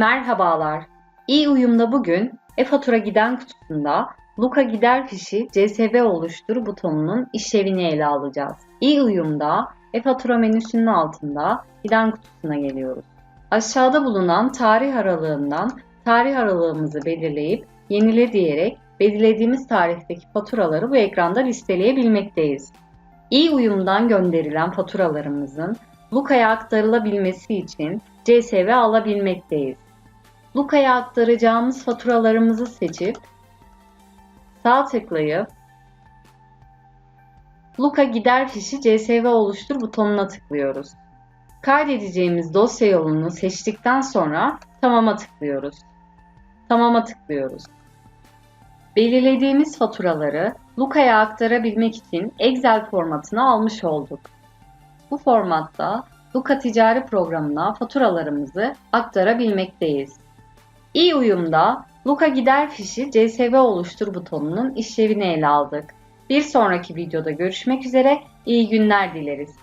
Merhabalar. İyi uyumda bugün e-fatura giden kutusunda Luka gider fişi CSV oluştur butonunun işlevini ele alacağız. İyi uyumda e-fatura menüsünün altında giden kutusuna geliyoruz. Aşağıda bulunan tarih aralığından tarih aralığımızı belirleyip yenile diyerek belirlediğimiz tarihteki faturaları bu ekranda listeleyebilmekteyiz. İyi uyumdan gönderilen faturalarımızın Luka'ya aktarılabilmesi için CSV alabilmekteyiz. Luka'ya aktaracağımız faturalarımızı seçip sağ tıklayıp Luka gider fişi CSV oluştur butonuna tıklıyoruz. Kaydedeceğimiz dosya yolunu seçtikten sonra tamama tıklıyoruz. Tamama tıklıyoruz. Belirlediğimiz faturaları Luka'ya aktarabilmek için Excel formatına almış olduk. Bu formatta Luka ticari programına faturalarımızı aktarabilmekteyiz. İyi uyumda Luka gider fişi CSV oluştur butonunun işlevini ele aldık. Bir sonraki videoda görüşmek üzere, iyi günler dileriz.